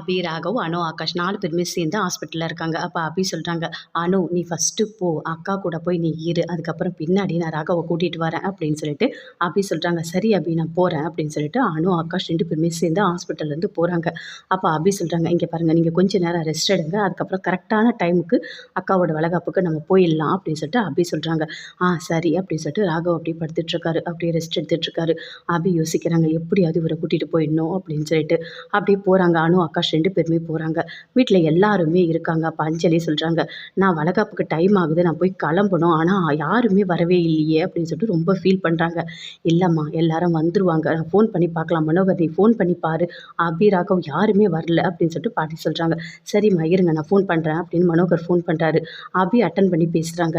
அபி ராகவ் அனு ஆகாஷ் நாலு பேருமே சேர்ந்து ஹாஸ்பிட்டலில் இருக்காங்க. அப்போ அபி சொல்கிறாங்க அனு நீ ஃபஸ்ட்டு போ. அக்கா கூட போய் நீ இரு. அதுக்கப்புறம் பின்னாடி நான் ராகவை கூட்டிகிட்டு வரேன். அப்படின்னு சொல்லிட்டு அபி சொல்கிறாங்க சரி அபி நான் போகிறேன் அப்படின்னு சொல்லிட்டு அனு ஆகாஷ் ரெண்டு பேருமே சேர்ந்து ஹாஸ்பிட்டல்லேருந்து போகிறாங்க அப்போ அபி சொல்கிறாங்க இங்கே பாருங்கள் நீங்கள் கொஞ்சம் நேரம் ரெஸ்ட் எடுங்க. அதுக்கப்புறம் கரெக்டான டைமுக்கு அக்காவோட வளகாப்புக்கு நம்ம போயிடலாம். அப்படின்னு சொல்லிட்டு அபி சொல்கிறாங்க ஆ சரி. அப்படின்னு சொல்லிட்டு ராகவ் அப்படியே படுத்துட்ருக்காரு அப்படியே ரெஸ்ட் எடுத்துகிட்ருக்காரு அபி யோசிக்கிறாங்க எப்படியாவது இவரை கூட்டிகிட்டு போயிடணும். அப்படின்னு சொல்லிட்டு அப்படியே போகிறாங்க அனு ஆகாஷ் ரெண்டு பேருமே போகிறாங்க வீட்டில் எல்லாருமே இருக்காங்க. அப்போ அஞ்சலி சொல்கிறாங்க நான் வளகாப்புக்கு டைம் ஆகுது. நான் போய் கிளம்பணும். ஆனால் யாருமே வரவே இல்லையே. அப்படின்னு சொல்லிட்டு ரொம்ப ஃபீல் பண்ணுறாங்க இல்லைம்மா எல்லாரும் வந்துருவாங்க. நான் ஃபோன் பண்ணி பார்க்கலாம். மனோகர் நீ ஃபோன் பண்ணி பாரு. அபி ராகவ் யாருமே வரல. அப்படின்னு சொல்லிட்டு பாட்டி சொல்கிறாங்க சரிம்மா இருங்க. நான் ஃபோன் பண்ணுறேன் அப்படின்னு மனோகர் ஃபோன் பண்ணுறாரு அபி அட்டன் பண்ணி பேசுகிறாங்க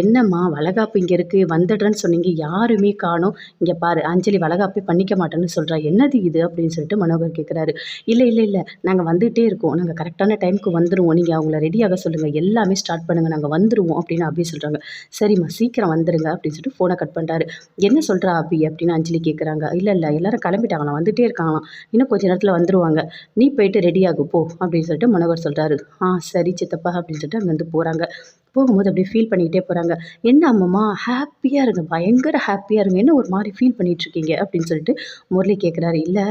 என்னம்மா வளகாப்பு இங்கே இருக்குது வந்துடுறேன்னு சொன்னீங்க. யாருமே காணோம். இங்கே பாரு. அஞ்சலி வளகாப்பே பண்ணிக்க மாட்டேன்னு சொல்கிறா என்னது இது? அப்படின்னு சொல்லிட்டு மனோகர் கேட்குறாரு இல்லை இல்லை இல்லை. நாங்கள் வந்துகிட்டே இருக்கோம். நாங்கள் கரெக்டான டைமுக்கு வந்துடுவோம் நீங்கள் அவங்கள ரெடியாக சொல்லுங்கள் எல்லாமே ஸ்டார்ட் பண்ணுங்கள் நாங்கள் வந்துடுவோம் அப்படின்னு அபி சொல்கிறாங்க சரிம்மா சீக்கிரம் வந்துடுங்க அப்படின்னு சொல்லிட்டு ஃபோனை கட் பண்ணுறாரு என்ன சொல்கிறா அபி அப்படின்னு அஞ்சலி கேட்குறாங்க இல்லை இல்லை எல்லாரும் கிளம்பிட்டாங்களாம் வந்துகிட்டே இருக்காங்களாம். இன்னும் கொஞ்ச நேரத்தில் வந்துடுவாங்க நீ போயிட்டு ரெடியாகு போ அப்படின்னு சொல்லிட்டு மனோகர் சொல்கிறாரு ஆ சரி சித்தப்பா அப்படின்னு சொல்லிட்டு அங்கேருந்து போகிறாங்க போகும்போது அப்படியே ஃபீல் பண்ணிக்கிட்டே போகிறாங்க என்ன அம்மம்மா? ஹாப்பியாக இருங்க பயங்கர ஹாப்பியாக இருங்க. என்ன ஒரு மாதிரி ஃபீல் பண்ணிகிட்ருக்கீங்க அப்படின்னு சொல்லிட்டு முரளி கேட்குறாரு இல்லை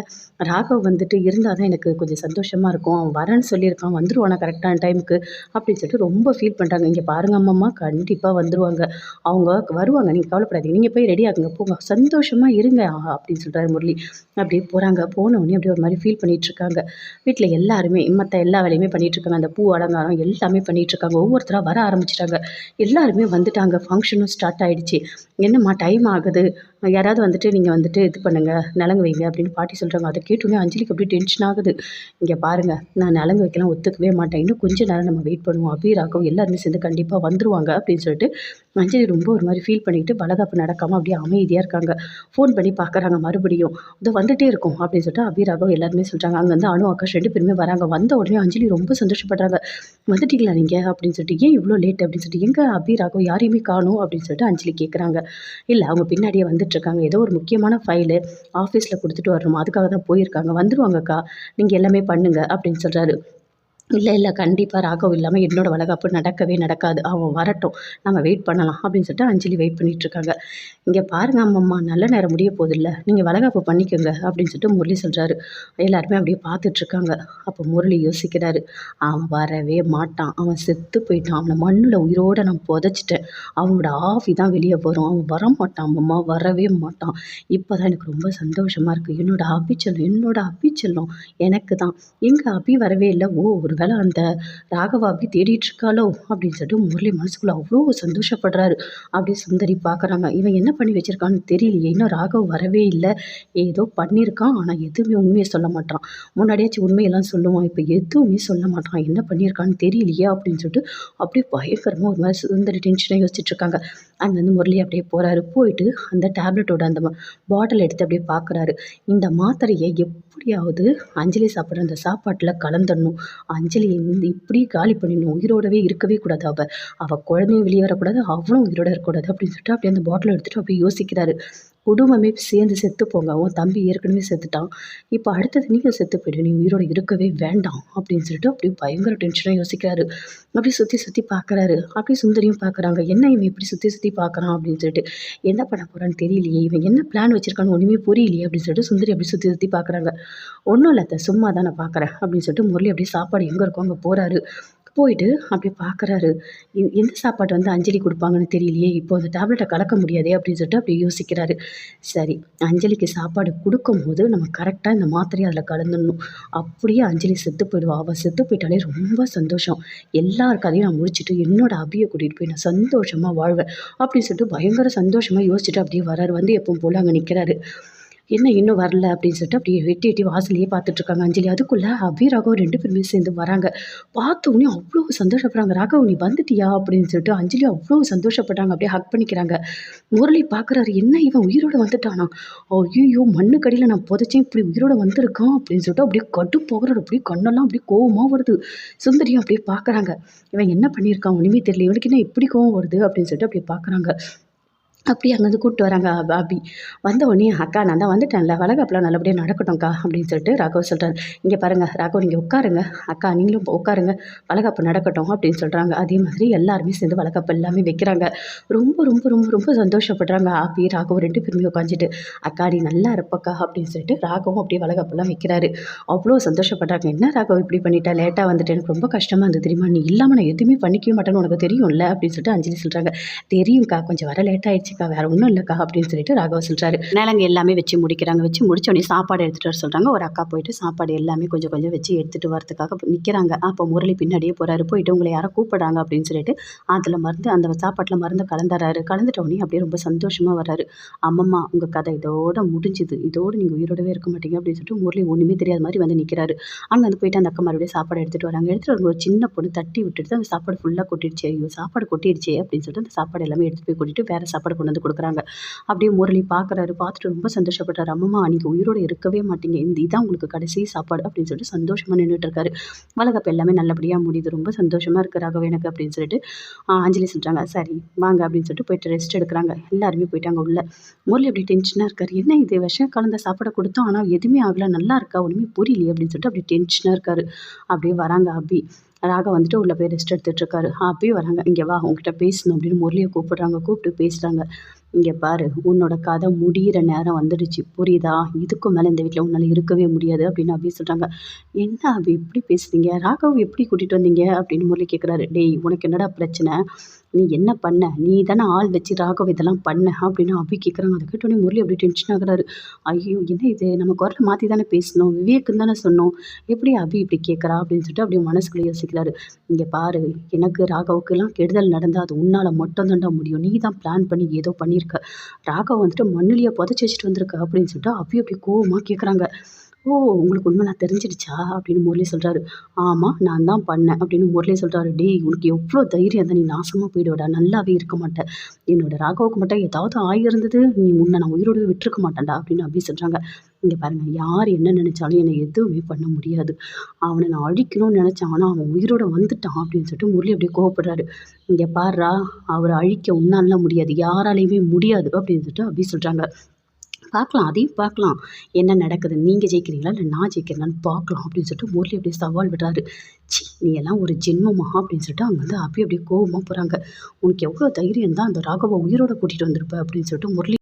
ராகவ் வந்துட்டு இருந்தால் தான் எனக்கு கொஞ்சம் சந்தோஷமாக இருக்கும். அவன் வரேன்னு சொல்லியிருக்கான் வந்துடுவானா கரெக்டான டைமுக்கு அப்படின்னு சொல்லிட்டு ரொம்ப ஃபீல் பண்ணுறாங்க இங்கே பாருங்க அம்மம்மா கண்டிப்பாக வந்துடுவாங்க அவங்க வருவாங்க. நீங்கள் கவலைப்படாதீங்க. நீங்கள் போய் ரெடி ஆகுங்க போங்க. சந்தோஷமாக இருங்க ஆஹா அப்படின்னு சொல்கிறாரு முரளி. அப்படியே போகிறாங்க போனவொடனே அப்படியே ஒரு மாதிரி ஃபீல் பண்ணிகிட்ருக்காங்க வீட்டில் எல்லாருமே மற்ற எல்லா வேலையுமே பண்ணிகிட்ருக்காங்க அந்த பூ அலங்காரம் எல்லாமே பண்ணிகிட்ருக்காங்க ஒவ்வொருத்தராக வர ஆரம்பிச்சிட்டாங்க. எல்லாருமே வந்துட்டாங்க. ஃபங்க்ஷனும் ஸ்டார்ட் ஆகிடுச்சு என்னம்மா டைம் ஆகுது? யாராவது வந்துட்டு நீங்கள் வந்துட்டு இது பண்ணுங்கள் நலங்கு வைங்க அப்படின்னு பாட்டி சொல்கிறாங்க அதை கேட்டோன்னே அஞ்சலிக்கு அப்படியே டென்ஷன் ஆகுது. இங்கே பாருங்கள் நான் நலங்கு வைக்கலாம் ஒத்துக்கவே மாட்டேன். இன்னும் கொஞ்சம் நேரம் நம்ம வெயிட் பண்ணுவோம். அபி ராகவ் எல்லாருமே சேர்ந்து கண்டிப்பாக வந்துருவாங்க அப்படின்னு சொல்லிட்டு அஞ்சலி ரொம்ப ஒரு மாதிரி ஃபீல் பண்ணிக்கிட்டு வளகாப்பு நடக்காமல் அப்படியே அமைதியாக இருக்காங்க. ஃபோன் பண்ணி பார்க்குறாங்க மறுபடியும். இதோ வந்துட்டே இருக்கும் அப்படின்னு சொல்லிட்டு அபி ராகவ் எல்லாருமே சொல்கிறாங்க அங்கேருந்து அணு ஆகாஷ் ரெண்டு பேருமே வராங்க. வந்த உடனே அஞ்சலி ரொம்ப சந்தோஷப்படுறாங்க. வந்துட்டீங்களா நீங்கள் அப்படின்னு சொல்லிட்டு ஏன் இவ்வளோ லேட் அப்படின்னு சொல்லிட்டு எங்கே? அபி ராகவ் யாரையுமே காணும். அப்படின்னு சொல்லிட்டு அஞ்சலி கேட்குறாங்க இல்லை அவங்க பின்னாடியே வந்து இருக்காங்க ஏதோ ஒரு முக்கியமான ஃபைலு ஆஃபீஸில் கொடுத்துட்டு வரணும்? அதுக்காக தான் போயிருக்காங்க. வந்துடுவாங்கக்கா நீங்கள் எல்லாமே பண்ணுங்க அப்படின்னு சொல்கிறாரு இல்லை இல்லை கண்டிப்பாக ராகவ் இல்லாமல் என்னோடய வளகாப்பு நடக்கவே நடக்காது. அவன் வரட்டும். நம்ம வெயிட் பண்ணலாம் அப்படின்னு சொல்லிட்டு அஞ்சலி வெயிட் பண்ணிகிட்ருக்காங்க இங்கே பாருங்க அம்மம்மா நல்ல நேரம் முடிய போதில்ல நீங்கள் வளகாப்பு பண்ணிக்கோங்க அப்படின்னு சொல்லிட்டு முரளி சொல்கிறாரு எல்லாருமே அப்படியே பார்த்துட்ருக்காங்க அப்போ முரளி யோசிக்கிறாரு. அவன் வரவே மாட்டான். அவன் செத்து போயிட்டான். அவனை மண்ணில் உயிரோடு நான் புதைச்சிட்டேன். அவனோட ஆஃபி தான் வெளியே போகிறோம் அவன் வர மாட்டான் அம்மம்மா வரவே மாட்டான். இப்போ தான் எனக்கு ரொம்ப சந்தோஷமாக இருக்குது என்னோடய அபிச்செல்லம் என்னோடய அபிச்செல்லம் எனக்கு தான். எங்கள் அபி வரவே இல்லை. ஓ ஒரு வேலை அந்த ராகவா அப்படி தேடிட்டு இருக்காளோ அப்படின்னு சொல்லிட்டு முரளி மனசுக்குள்ள அவ்வளோ சந்தோஷப்படுறாரு. அப்படியே சுந்தரி பார்க்குறாங்க இவன் என்ன பண்ணி வச்சிருக்கான்னு தெரியலையே இன்னும் ராகவ் வரவே இல்லை. ஏதோ பண்ணியிருக்கான் ஆனால் எதுவுமே உண்மையை சொல்ல மாட்டான் முன்னாடியாச்சும் உண்மையெல்லாம் சொல்லுவான் இப்போ எதுவுமே சொல்ல மாட்டான் என்ன பண்ணியிருக்கான்னு தெரியலையே அப்படின்னு சொல்லிட்டு அப்படியே பயங்கரமாக ஒரு மாதிரி சுந்தரி டென்ஷனாக யோசிச்சுட்டு இருக்காங்க அங்கேருந்து முரளி அப்படியே போகிறாரு போயிட்டு அந்த டேப்லெட்டோட அந்த பாட்டில் எடுத்து அப்படியே பார்க்குறாரு இந்த மாத்திரையை எப் எப்படியாவது அஞ்சலி சாப்பிட்ற அந்த சாப்பாட்டில் கலந்துடணும். அஞ்சலி வந்து இப்படி காலி பண்ணிடணும். உயிரோடவே இருக்கவே கூடாது அவள் அவள் குழந்தையும் வெளியே வரக்கூடாது. அவளும் உயிரோட இருக்கக்கூடாது அப்படின்னு சொல்லிட்டு அப்படியே அந்த பாட்டில் எடுத்துகிட்டு அப்படியே யோசிக்கிறாரு. குடும்பமே சேர்ந்து செத்து போங்க உன் தம்பி ஏற்கனவே செத்துட்டான். இப்போ அடுத்தது நீங்கள் செத்து போய்டு. நீ உயிரோடு இருக்கவே வேண்டாம் அப்படின்னு சொல்லிட்டு அப்படியே பயங்கர டென்ஷனாக யோசிக்கிறாரு. அப்படியே சுற்றி சுற்றி பார்க்குறாரு அப்படியே சுந்தரியும் பார்க்குறாங்க என்ன இவன் இப்படி சுற்றி சுற்றி பார்க்குறான் அப்படின்னு சொல்லிட்டு. என்ன பண்ண போகிறான்னு தெரியலையே. இவன் என்ன பிளான் வச்சிருக்கான்னு ஒன்றுமே புரியலையே அப்படின்னு சொல்லிட்டு சுந்தரி அப்படி சுற்றி சுற்றி பார்க்குறாங்க ஒன்றும் இல்லை சும்மா தான் நான் பார்க்குறேன் அப்படின்னு சொல்லிட்டு முரளி அப்படியே சாப்பாடு எங்கே இருக்கோ அங்கே போகிறாரு போயிட்டு அப்படி பார்க்குறாரு எந்த சாப்பாடு வந்து அஞ்சலி கொடுப்பாங்கன்னு தெரியலையே இப்போ அந்த டேப்லெட்டை கலக்க முடியாதே அப்படின்னு சொல்லிட்டு அப்படி யோசிக்கிறாரு. சரி அஞ்சலிக்கு சாப்பாடு கொடுக்கும்போது நம்ம கரெக்டாக இந்த மாத்திரையை அதில் கலந்துடணும். அப்படியே அஞ்சலி செத்து போயிடுவா. அவள் செத்து போயிட்டாலே ரொம்ப சந்தோஷம். எல்லார் கதையும் நான் முடிச்சுட்டு என்னோட அபியை கூட்டிகிட்டு போய் நான் சந்தோஷமாக வாழ்வேன் அப்படின்னு சொல்லிட்டு பயங்கர சந்தோஷமாக யோசிச்சுட்டு அப்படியே வராரு. வந்து எப்பவும் போல் அங்கே நிற்கிறாரு என்ன இன்னும் வரல அப்படின்னு சொல்லிட்டு அப்படியே வெட்டி வெட்டி வாசலையே பார்த்துட்ருக்காங்க. அஞ்சலி அதுக்குள்ளே அபி ராகவ் ரெண்டு பேருமே சேர்ந்து வராங்க. பார்த்தோன்னே அவ்வளோ சந்தோஷப்படுறாங்க. ராகவ் நீ வந்துட்டியா? அப்படின்னு சொல்லிட்டு அஞ்சலி அவ்வளோ சந்தோஷப்படுறாங்க அப்படியே ஹக் பண்ணிக்கிறாங்க. முரளி பார்க்குறாரு என்ன இவன் உயிரோடு வந்துட்டானா? ஐயோ மண்ணுக்கடியில் நான் புதைச்சேன். இப்படி உயிரோடு வந்திருக்கான் அப்படின்னு சொல்லிட்டு அப்படியே கட்டு போகிறாரு அப்படியே கண்ணெல்லாம் அப்படியே கோவமாக வருது. சுந்தரியும் அப்படியே பார்க்குறாங்க. இவன் என்ன பண்ணியிருக்கான்? ஒன்றுமே தெரியல. இவனுக்கு என்ன இப்படி கோவம் வருது? அப்படின்னு சொல்லிட்டு அப்படியே பார்க்குறாங்க. அப்படி அங்கேருந்து கூப்பிட்டு வராங்க பாபி வந்த உடனே அக்கா நான் தான் வந்துட்டேன்ல. வளகாப்புலாம் நல்லபடியாக நடக்கட்டும்க்கா அப்படின்னு சொல்லிட்டு ராகவ் சொல்கிறார் இங்கே பாருங்கள் ராகவ் நீங்கள் உட்காருங்க. அக்கா நீங்களும் இப்போ உட்காருங்க. வளகாப்பு நடக்கட்டும் அப்படின்னு சொல்கிறாங்க அதே மாதிரி எல்லாருமே சேர்ந்து வளகாப்பு எல்லாமே வைக்கிறாங்க. ரொம்ப ரொம்ப ரொம்ப ரொம்ப சந்தோஷப்படுறாங்க ஆபி ராகவ் ரெண்டு பேருமே உட்காந்துட்டு. அக்கா நீ நல்லா இருப்பக்கா அப்படின்னு சொல்லிட்டு ராகவும் அப்படியே வளகாப்பெல்லாம் வைக்கிறாரு. அவ்வளோ சந்தோஷப்படுறாங்க. என்ன ராகவ் இப்படி பண்ணிட்டா? லேட்டாக வந்துட்டு. எனக்கு ரொம்ப கஷ்டமாக இருந்தது தெரியுமா? நீ இல்லாமல் நான் எதுவுமே பண்ணிக்கவே மாட்டேன்னு உனக்கு தெரியும்ல? அப்படின்னு சொல்லிட்டு அஞ்சலி சொல்கிறாங்க தெரியும்க்கா கொஞ்சம் வர லேட் ஆயிடுச்சுக்கா வேற ஒன்றும் இல்லைக்கா அப்படின்னு சொல்லிட்டு ராகவ சொல்கிறாரு நிலங்க எல்லாமே வச்சு முடிக்கிறாங்க. வச்சு முடிச்சோடனே சாப்பாடு எடுத்துகிட்டு வர சொல்கிறாங்க ஒரு அக்கா போயிட்டு சாப்பாடு எல்லாமே கொஞ்சம் கொஞ்சம் வச்சு எடுத்துகிட்டு வரதுக்காக நிற்கிறாங்க அப்போ முரளி பின்னாடியே போகிறாரு போயிட்டு உங்களை யாரோ கூப்பிடுறாங்க அப்படின்னு சொல்லிட்டு அதில் மருந்து அந்த சாப்பாட்டில் மருந்து கலந்துறாரு. கலந்துட்டோடனே அப்படியே ரொம்ப சந்தோஷமாக வர்றாரு. அம்மம்மா உங்கள் கதை இதோட முடிஞ்சுது. இதோடு நீங்கள் உயிரோடவே இருக்க மாட்டீங்க அப்படின்னு சொல்லிட்டு முரளி ஒன்றுமே தெரியாத மாதிரி வந்து நிற்கிறாரு அங்கே வந்து போயிட்டு அந்த அக்கா மறுபடியும் சாப்பாடு எடுத்துகிட்டு வராங்க. எடுத்துகிட்டு ஒரு சின்ன பொண்ணு தட்டி விட்டுட்டு அந்த சாப்பாடு ஃபுல்லாக கொட்டிடுச்சு. ஐயோ சாப்பாடு கொட்டிடுச்சே அப்படின்னு சொல்லிட்டு அந்த சாப்பாடு எல்லாமே எடுத்துகிட்டு போய் கொட்டிட்டு வேறு சாப்பாடு கொண்டு வந்து கொடுக்குறாங்க. அப்படியே முரளி பார்க்குறாரு. பார்த்துட்டு ரொம்ப சந்தோஷப்படுறாரு அம்மம்மா நீங்கள் உயிரோடு இருக்கவே மாட்டீங்க. இந்த இதான் உங்களுக்கு கடைசி சாப்பாடு அப்படின்னு சொல்லிட்டு சந்தோஷமாக நின்றுட்டு இருக்காரு வளகப்பு எல்லாமே நல்லபடியாக முடியுது. ரொம்ப சந்தோஷமாக இருக்கு ராகவ எனக்கு அப்படின்னு சொல்லிட்டு. அஞ்சலி சொல்கிறாங்க சரி வாங்க அப்படின்னு சொல்லிட்டு போயிட்டு ரெஸ்ட் எடுக்கிறாங்க. எல்லாருமே போயிட்டாங்க உள்ள. முரளி அப்படி டென்ஷனாக இருக்காரு. என்ன இது? விஷம் கலந்த சாப்பாடை கொடுத்தோம். ஆனால் எதுவுமே ஆகல. நல்லா இருக்கா? ஒன்றுமே புரியலையே அப்படின்னு சொல்லிட்டு அப்படி டென்ஷனாக இருக்காரு. அப்படியே வராங்க அபி. ராகா வந்துட்டு உள்ளே போய் ரெஸ்ட் எடுத்துட்டு இருக்காரு அப்படியே வராங்க. இங்கே வா உங்ககிட்ட பேசணும் அப்படின்னு முரளியை கூப்பிடுறாங்க. கூப்பிட்டு பேசுகிறாங்க இங்கே பாரு உன்னோட கதை முடியிற நேரம் வந்துடுச்சு. புரியுதா? இதுக்கும் மேலே இந்த வீட்டில் உன்னால் இருக்கவே முடியாது அப்படின்னு அப்படி சொல்கிறாங்க என்ன அப்படி இப்படி பேசுனீங்க ராகவ் எப்படி கூட்டிகிட்டு வந்தீங்க? அப்படின்னு முரளி கேட்குறாரு டேய் உனக்கு என்னடா பிரச்சனை? நீ என்ன பண்ண? நீ தானே ஆள் வச்சு ராகவ் இதெல்லாம் பண்ண? அப்படின்னு அபி கேட்குறாங்க அதை கேட்டோடனே முரளி அப்படி டென்ஷன் ஆகுறாரு. ஐயோ என்ன இது? நம்ம குரலை மாற்றி தானே பேசணும். விவேக்குன்னு தானே சொன்னோம். எப்படி அபி இப்படி கேட்குறா அப்படின்னு சொல்லிட்டு அப்படியே மனசுக்குள்ளே யோசிக்கிறாரு. இங்கே பாரு எனக்கு ராகவுக்கெல்லாம் கெடுதல் நடந்தால் அது உன்னால் மட்டும் தாண்டா முடியும். நீ தான் பிளான் பண்ணி ஏதோ பண்ணியிருக்க ராகவ் வந்துட்டு மண்ணிலேயே புதைச்சி வச்சுட்டு வந்திருக்க அப்படின்னு சொல்லிட்டு அபி அப்படி கோவமாக கேட்குறாங்க ஓ உங்களுக்கு உண்மை நான் தெரிஞ்சிடுச்சா? அப்படின்னு முரளி சொல்கிறாரு ஆமாம் நான் தான் பண்ணேன் அப்படின்னு முரளி சொல்கிறாரு டேய் உனக்கு எவ்வளோ தைரியம்? தான் நீ நாசமாக போயிடுவடா. நல்லாவே இருக்க மாட்டேன். என்னோட ராகவுக்கு மட்டும் ஏதாவது ஆகியிருந்தது நீ முன்ன நான் உயிரோடு விட்டுருக்க மாட்டேன்டா அப்படின்னு அப்படி சொல்கிறாங்க இங்கே பாருங்கள் யார் என்ன நினச்சாலும் என்னை எதுவுமே பண்ண முடியாது. அவனை நான் அழிக்கணும்னு நினச்சேன் ஆனால் அவன் உயிரோட வந்துட்டான் அப்படின்னு சொல்லிட்டு முரளி அப்படியே கோவப்படுறாரு. இங்கே பாருடா அவரை அழிக்க உன்னால முடியாது யாராலையுமே முடியாது அப்படின்னு சொல்லிட்டு அப்படி சொல்கிறாங்க பார்க்கலாம் அதையும் பார்க்கலாம். என்ன நடக்குது? நீங்கள் ஜெயிக்கிறீங்களா? இல்லை நான் ஜெயிக்கிறீங்களான்னு பார்க்கலாம் அப்படின்னு சொல்லிட்டு முரளி அப்படியே சவால் விடுறாரு. சி நீ எல்லாம் ஒரு ஜென்மமா அப்படின்னு சொல்லிட்டு அங்கே வந்து அப்படியே அப்படியே கோவமாக போகிறாங்க உனக்கு எவ்வளோ தைரியம் தான் அந்த ராகவா உயிரோட கூட்டிகிட்டு வந்திருப்ப அப்படின்னு சொல்லிட்டு முரளி